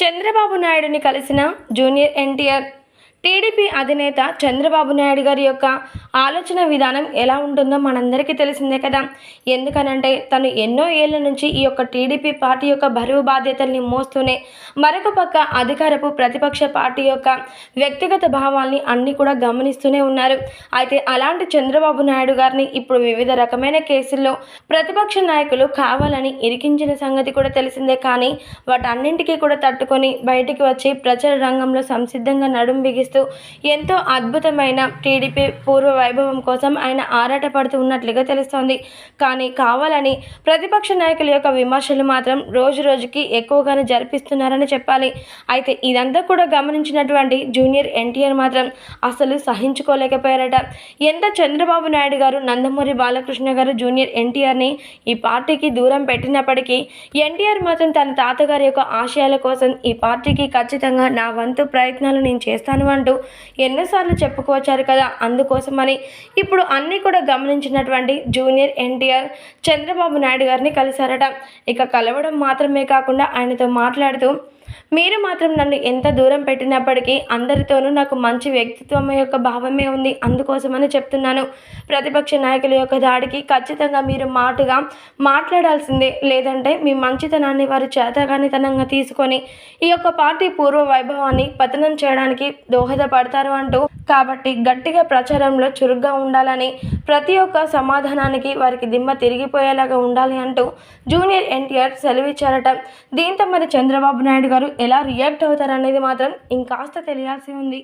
చంద్రబాబు నాయుడుని కలిసిన junior NTR TDP అధినేత చంద్రబాబు నాయుడు గారి యొక్క ఆలోచన విధానం ఎలా ఉంటుందో మనందరికీ తెలిసిందే కదా. ఎందుకనంటే తను ఎన్నో ఏళ్ళ నుంచి ఈ యొక్క టీడీపీ పార్టీ యొక్క బరువు బాధ్యతల్ని మోస్తూనే మరొక పక్క అధికారపు ప్రతిపక్ష పార్టీ యొక్క వ్యక్తిగత భావాల్ని అన్నీ కూడా గమనిస్తూనే ఉన్నారు. అయితే అలాంటి చంద్రబాబు నాయుడు గారిని ఇప్పుడు వివిధ రకమైన కేసుల్లో ప్రతిపక్ష నాయకులు కావాలని ఇరికించిన సంగతి కూడా తెలిసిందే కానీ వాటన్నింటికీ కూడా తట్టుకొని బయటికి వచ్చి ప్రచార రంగంలో సంసిద్ధంగా నడుం చేస్తూ ఎంతో అద్భుతమైన టీడీపీ పూర్వ వైభవం కోసం ఆయన ఆరాటపడుతూ ఉన్నట్లుగా తెలుస్తోంది. కానీ కావాలని ప్రతిపక్ష నాయకుల యొక్క విమర్శలు మాత్రం రోజు రోజుకి ఎక్కువగానే జరిపిస్తున్నారని చెప్పాలి. అయితే ఇదంతా కూడా గమనించినటువంటి జూనియర్ ఎన్టీఆర్ మాత్రం అసలు సహించుకోలేకపోయారట. ఎంత చంద్రబాబు నాయుడు గారు నందమూరి బాలకృష్ణ గారు జూనియర్ ఎన్టీఆర్ని ఈ పార్టీకి దూరం పెట్టినప్పటికీ ఎన్టీఆర్ మాత్రం తన తాతగారి యొక్క ఆశయాల కోసం ఈ పార్టీకి ఖచ్చితంగా నా వంతు ప్రయత్నాలు నేను చేస్తాను అంటూ ఎన్నోసార్లు చెప్పుకొచ్చారు కదా. అందుకోసమని ఇప్పుడు అన్నీ కూడా గమనించినటువంటి జూనియర్ ఎన్టీఆర్ చంద్రబాబు నాయుడు గారిని కలిశారట. ఇక కలవడం మాత్రమే కాకుండా ఆయనతో మాట్లాడుతూ మీరు మాత్రం నన్ను ఎంత దూరం పెట్టినప్పటికీ అందరితోనూ నాకు మంచి వ్యక్తిత్వం యొక్క భావమే ఉంది. అందుకోసమని చెప్తున్నాను. ప్రతిపక్ష నాయకుల యొక్క దాడికి ఖచ్చితంగా మీరు మాటుగా మాట్లాడాల్సిందే. లేదంటే మీ మంచితనాన్ని వారు చేతగానితనంగా తీసుకొని ఈ యొక్క పార్టీ పూర్వ వైభవాన్ని పతనం చేయడానికి దోహదపడతారు అంటూ కాబట్టి గట్టిగా ప్రచారంలో చురుగ్గా ఉండాలని ప్రతి ఒక్క సమాధానానికి వారికి దిమ్మ తిరిగిపోయేలాగా ఉండాలి అంటూ జూనియర్ ఎన్టీఆర్ సెలవిచ్చారట దీంతో మరి చంద్రబాబు నాయుడు గారు ఎలా రియాక్ట్ అవుతారనేది మాత్రం ఇంకాస్త తెలియాల్సి ఉంది.